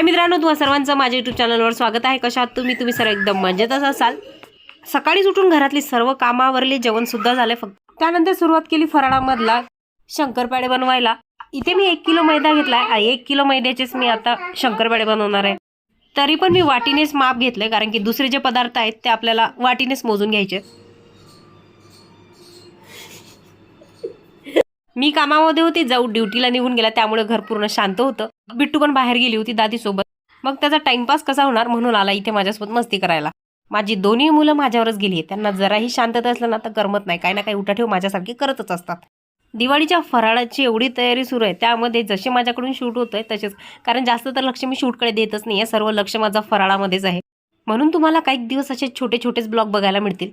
हाय मित्रांनो तुम्हा सर्वांचं माझ्या यूट्यूब चॅनलवर स्वागत आहे. कशा तुम्ही? तुम्ही सर्व एकदम मजेतच असाल. सकाळीच उठून घरातली सर्व कामावरले जेवण सुद्धा झाले फक्त. त्यानंतर सुरुवात केली फराळामधला शंकरपाडे बनवायला. इथे मी एक किलो मैदा घेतलाय आहे एक किलो मैद्याचेच मी आता शंकरपाडे बनवणार आहे. तरी पण मी वाटीनेच माप घेतलंय कारण की दुसरे जे पदार्थ आहेत ते आपल्याला वाटीनेच मोजून घ्यायचे मी कामामध्ये होती जाऊ ड्युटीला निघून गेला त्यामुळे घर पूर्ण शांत होतं. बिट्टू पण बाहेर गेली होती दादी सोबत मग त्याचा टाइमपास कसा होणार म्हणून आला इथे माझ्यासोबत मस्ती करायला. माझी दोन्ही मुलं माझ्यावरच गेली त्यांना जराही शांतता असलं ना तर करमत नाही. काही ना काही उठाठेव माझ्यासारखी करतच असतात. दिवाळीच्या फराळाची एवढी तयारी सुरू आहे. त्यामध्ये जसे माझ्याकडून शूट होत आहे तसेच कारण जास्त तर लक्ष मी शूटकडे देतच नाही. आहे सर्व लक्ष माझा फराळामध्येच आहे. म्हणून तुम्हाला काही दिवस असे छोटे छोटेच ब्लॉग बघायला मिळतील.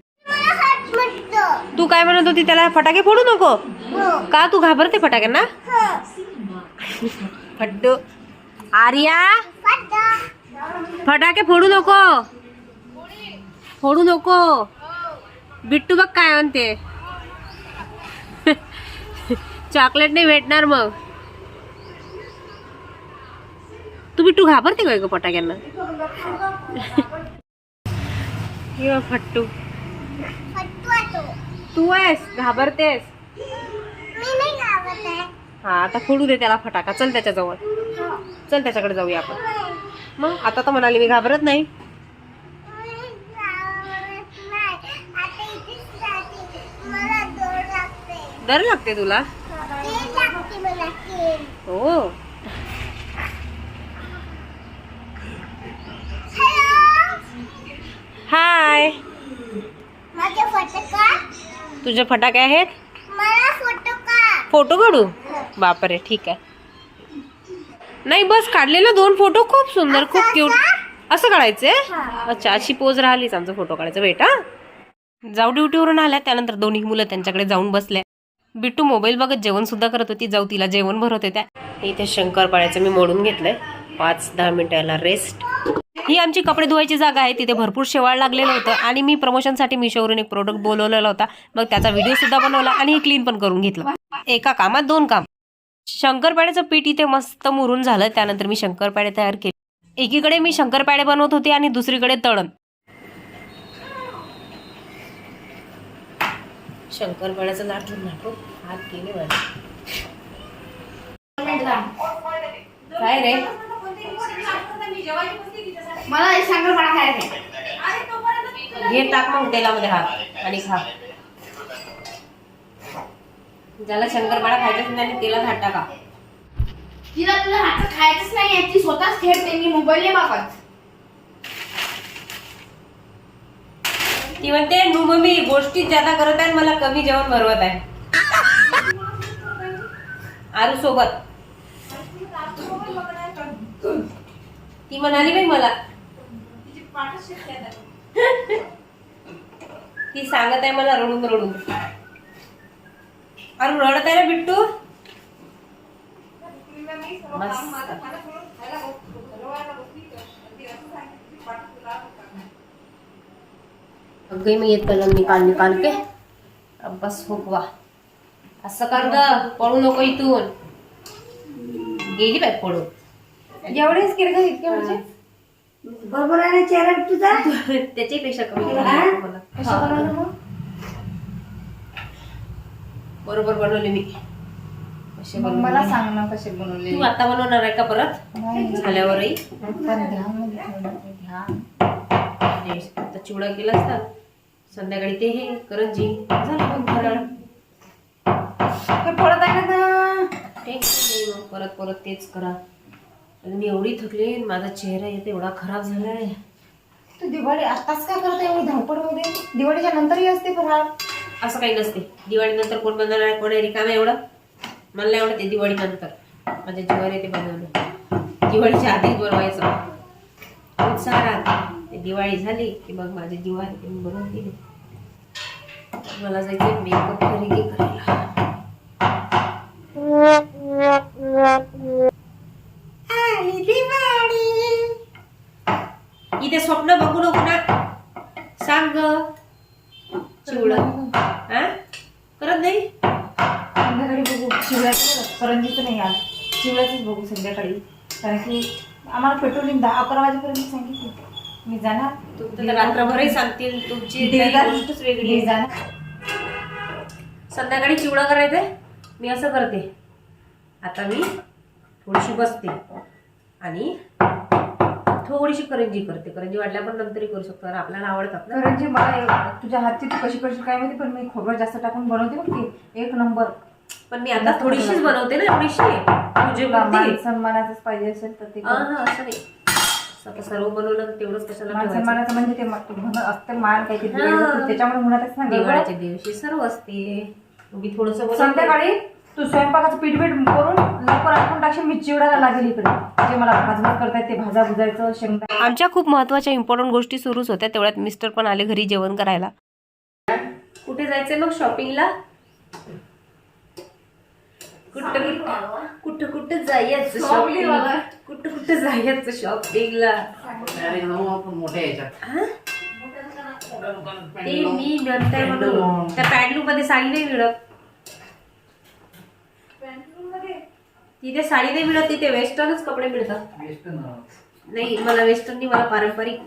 तू काय म्हणत होती? त्याला फटाके फोडू नको? का तू घाबरते फटाक्यांना? फड्डू आर्या? फटाके फोडू नको. फोडू नको. बिट्टू बघ काय म्हणते. चॉकलेट नाही भेटणार मग. तू बिट्टू घाबरते काय ग फटाक्यांना? बघ फट्टू? तू आहेस घाबरतेस. हा आता फोडू दे त्याला फटाका. चल त्याच्याजवळ. चल त्याच्याकडे जाऊया आपण. मग आता तर म्हणाली मी घाबरत नाही. डर लागते तुला? हो. हाय तुझे फटाके आहेत? फोटो काढू? बापरे ठीक आहे. नाही बस काढलेलं दोन फोटो खूप सुंदर खूप क्यूट असं काढायचंय? अच्छा अशी पोज राहिलीच आमचा फोटो काढायचा. बेटा जाऊ ड्युटीवरून आल्या त्यानंतर दोन्ही मुलं त्यांच्याकडे जाऊन बसल्या. बिट्टू मोबाईल बघत जेवण सुद्धा करत होती जाऊ तिला जेवण भरत होत्या. इथे शंकरपाळ्याचं मी मोडून घेतलंय. पाच दहा मिनिटाला रेस्ट ही आमची कपडे धुवायची जागा आहे. तिथे भरपूर शेवाळ लागलेलं होतं आणि मी प्रमोशनसाठी मिशोवरून एक प्रोडक्ट बोलवलेला होता. मग त्याचा व्हिडिओ सुद्धा बनवला आणि हे क्लीन पण करून घेतलं. एका कामात दोन काम. शंकरपाड्याचं पीठ इथे मस्त मुरून झालं. त्यानंतर मी शंकरपाडे तयार केले एकीकडे मी शंकरपाडे बनवत होते आणि दुसरीकडे तळण. शंकरपाड्याचं लाटून लाटून हात केले काय रे मला एक शंकरपाळा खायचा आहे. घे टाक मग तेलामध्ये हात आणि खा. ज्याला शंकरपाडा खायचा नाही आणि तेलात हात टाका. तिला तुला हातचं खायचंच नाही ती स्वतःच खेळते मी मोबाईल मागत. ती म्हणते "नू मम्मी गोष्टी ज्यादा करत आहे मला कमी जेवण भरवत आहे. आरू सोबत. ती म्हणाली बाई मला ती सांगत आहे मला रडून रडून. आरू रडत आहे ना बिट्टू? मस्त. अगं मी येत कलम निकाल निकाल के. अब बस हुकवा असं कर ग पळू नको इथून. गेली बाई पळून. एवढेच केलं का इतके म्हणजे बरोबर आहे ना चेहरा तुझा? त्याच्याही पेक्षा कमी हा? झाली मला. कसं बनवलं मग? बरोबर बनवले मी. मग मला. सांग ना कसे बनवले? तू आता बनवणार आहे का परत? नाही. झाल्यावरही. पण ध्यानमध्ये ठेवलं ते ध्यान. ते आता चिवडा केला असता. संध्याकाळी ते हे करंजी. झालं मग फराळ. ते पडत आहे ना टेन्शन नाही मग परत परत तेच करा. मी एवढी थकले माझा चेहरा येते एवढा खराब झालाय तू दिवाळी आताच काय करत? एवढी धावपळमध्ये दिवाळीच्या नंतरही असते फराळ असं काही नसते. दिवाळीनंतर कोण बनवणार आहे कोण आहे रिकाम एवढं? मला नाही आवडत ते दिवाळीनंतर माझ्या जीवावर येते बनवणं. दिवाळीच्या आधीच बनवायचं. उत्साह राहते ते दिवाळी झाली की मग माझ्या जीवावर येते मी बनवून दिली. मला जायचं मेकअप खरेदी करायला. चिवडा. हा? करत नाही? संध्याकाळी बघू. चिवड्याचं करंजीचं नाही आज. चिवड्याचंच बघू संध्याकाळी. कारण की आम्हाला पेट्रोलिंग दहा अकरा वाजेपर्यंत सांगितली मी जाणार. तुमचं रात्रभरही सांगतील. तुमची गोष्टच वेगळी. जाणार. संध्याकाळी चिवडा करायचंय. मी असं करते. आता मी थोडीशी बसते. आणि थोडीशी करंजी करते. करंजी वाटल्या पण नंतरही करू शकतो. आणि आपल्याला आवडतात ना. करंजी मला तुझ्या हातची तू कशी करशील काय माहिती पण मी खोबरं जास्त टाकून बनवते बघ ती एक नंबर. पण मी आता थोडीशीच बनवते ना एवढीशी. तुझे सन्मानाचंच पाहिजे असेल तर ते असं नाही. आता सर्व बनवलं तेवढंच कशाला सन्मानाचं म्हणजे ते असते मान काहीतरी हा. दिवाळीचं, त्याच्यामुळे म्हणतच ना. दिवाळीच्या दिवशी सर्व असते. मी थोडस संध्याकाळी तू स्वयंपाकाचं पीठ बीठ करून लवकर आटून टाकशील मी चिवडायला लागेल इकडे. जे मला भाजभात करता येते भाजा भुजायचं शेंगदा आमच्या खूप महत्त्वाच्या इम्पॉर्टंट गोष्टी सुरूच होत्या तेवढ्यात मिस्टर पण आले घरी जेवण करायला. कुठे जायचंय मग शॉपिंगला कुठं कुठं कुठं जायचं शॉपिंग कुठं कुठं जायचं शॉपिंगला मोठ्या याच्यात. ते मी म्हणताय म्हणून. त्या पॅन्टलूममध्ये साडी नाही मिळत. तिथे साडी नाही मिळत तिथे वेस्टर्नच कपडे मिळतात. वेस्टर्न नाही मला वेस्टर्न नाही मला पारंपरिक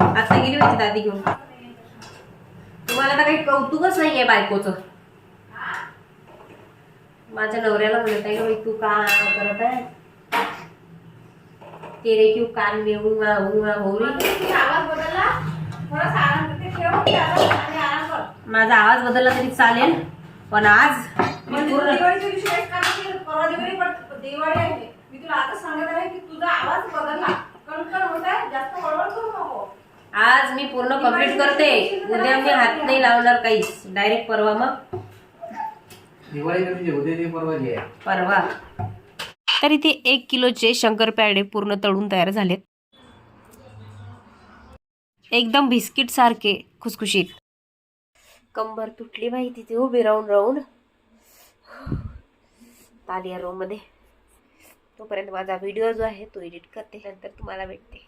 आता गेली होती दादी घेऊन. तुम्हाला तर काही कौतुकच नाहीये बायकोचं. माझ्या नवऱ्याला म्हणत आहे का तू का करत आहे? तेरे क्यू कान में उंगा उंगा हो माझा आवाज बदलला तरी चालेल पण आज म्हणजे आहे मी तुला आता सांगत आहे की तुझा आवाज बदलला. कणकण होत आहे जास्त करू नको. आज मी पूर्ण कंप्लीट करते. उद्या मी हात नाही लावणार काहीच. डायरेक्ट परवा मग. दिवाळी कधी उद्या ते परवा जे आहे. परवा. तर इथे एक किलोचे शंकरपाळे पूर्ण तळून तयार झालेत. एकदम बिस्किट सारखे खुसखुशीत. कंबर तुटली बाई तिथे उभी राहून राहून तालिया रूम तोपर्यंत माझा व्हिडिओ जो आहे तो एडिट करते नंतर तुम्हाला भेटते.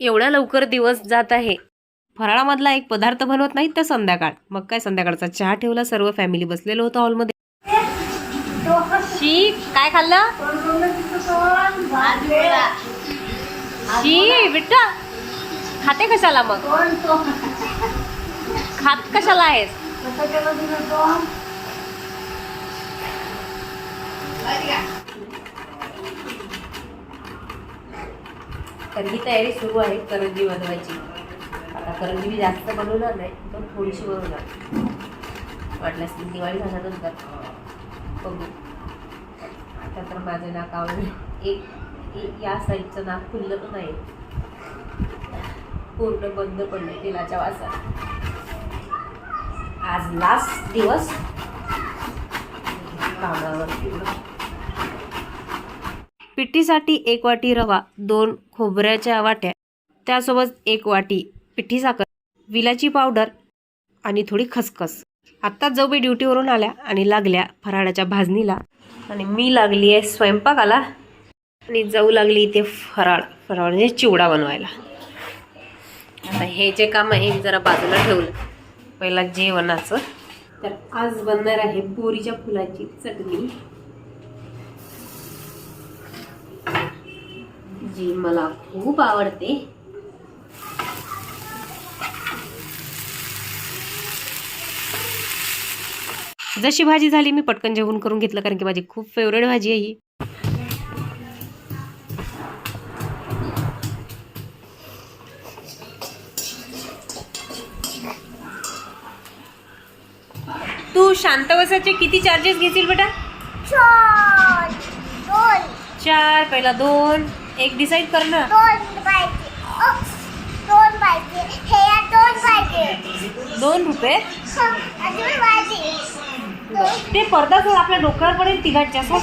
एवढा लवकर दिवस जात आहे. फराळामधला एक पदार्थ बनवत नाहीत तर संध्याकाळ. मग काय संध्याकाळचा चहा ठेवला सर्व फॅमिली बसलेलो होतं हॉलमध्ये शी काय खाल्लं? शी बिट्टा खाते कशाला मग? खात कशाला आहेस? तर ही तयारी सुरू आहे करंजी बनवायची आता करंजी मी जास्त बनवणार नाही पण थोडीशी बनवणार. वाटल्यास मी दिवाळी झाल्यानंतर बघू. आता तर माझ्या नाक एक एक या साईडचं नाक खुललं नाही. पूर्ण बंद पडलं तेलाच्या वासात. आज लास्ट दिवस. कामावर पिठीसाठी एक वाटी रवा दोन खोबऱ्याच्या वाट्या त्यासोबत एक वाटी पिठी साखर विलाची पावडर आणि थोडी खसखस. आत्ता जाऊ मी ड्युटीवरून आल्या आणि लागल्या फराळाच्या भाजणीला आणि मी लागली आहे स्वयंपाकाला आणि जाऊ लागली इथे फराळ फराळ म्हणजे चिवडा बनवायला. आता हे जे काम आहे मी जरा बाजूला ठेवलं. पहिला जेवणाचं. तर आज बनणार आहे बोरीच्या फुलाची चटणी. जी मला खूप आवडते. जशी भाजी झाली मी पटकन जेवण करून घेतलं कारण की माझी खूप फेवरेट भाजी आहे ही. तू शांत बसायचे किती चार्जेस घेतील बेटा? चार पहिला दोन. एक डिसाईड कर ना. दोन रुपये? ते पडदा आपल्या डोक्यावर पडेल तिघांच्या असं